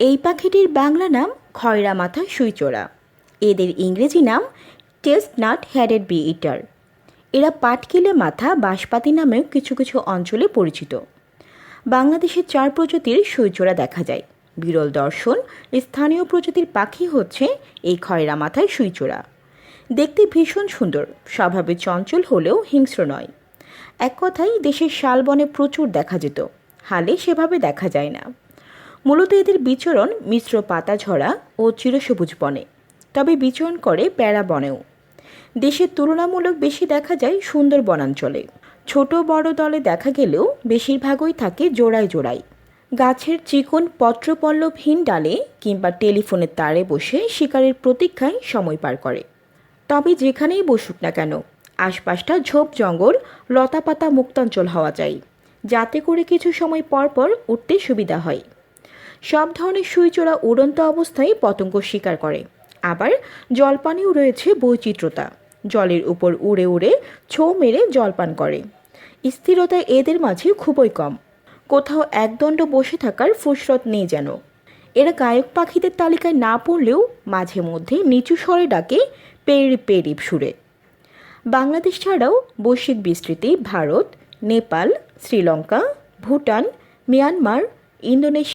এই পাখিটির বাংলা নাম খয়রা মাথা সুইচোরা। এদের ইংরেজি নাম chestnut headed bee eater. এরা পাটকিলে মাথা বাঁশপাতি নামেও কিছু কিছু অঞ্চলে পরিচিত। বাংলাদেশে চার প্রজাতির সুইচোরা দেখা যায়। বিরল দর্শন, স্থানীয় প্রজাতির পাখি হচ্ছে এই খয়রা মাথায় সুইচোরা। দেখতে ভীষণ সুন্দর স্বভাবে চঞ্চল হলেও হিংস্র নয়। এক কথায় দেশের শালবনে প্রচুর দেখা যেত, হালে সেভাবে দেখা যায় না। মূলত এদের বিচরণ মিশ্র পাতা ঝরা ও চিরসবুজ বনে, তবে বিচরণ করে প্যারা বনেও। দেশের তুলনামূলক বেশি দেখা যায় সুন্দর বনাঞ্চলে। ছোট বড় দলে দেখা গেলেও বেশিরভাগই থাকে জোড়ায় জোড়ায়। গাছের চিকন পত্রপল্লবহীন ডালে কিংবা টেলিফোনের তারে বসে শিকারের প্রতীক্ষায় সময় পার করে। তবে যেখানেই বসুক না কেন, আশপাশটা ঝোপ জঙ্গল, লতাপাতা মুক্তাঞ্চল হওয়া যায়, যাতে করে কিছু সময় পর পর উঠতে সুবিধা হয়। সব ধরনের সুইচোরা উড়ন্ত অবস্থায় পতঙ্গ শিকার করে। আবার জলপানেও রয়েছে বৈচিত্র্যতা। জলের উপর উড়ে উড়ে ছৌ মেরে জলপান করে। স্থিরতা এদের মাঝে খুবই কম। কোথাও একদণ্ড বসে থাকার ফুসরত নেই যেন। এরা গায়ক পাখিদের তালিকায় না পড়লেও মাঝে মধ্যে নিচু স্বরে ডাকে পেরি পেরিপ সুরে। বাংলাদেশ ছাড়াও বৈশ্বিক বিস্তৃতি, ভারত, নেপাল, শ্রীলঙ্কা, ভুটান, মিয়ানমার, ইন্দোনেশিয়া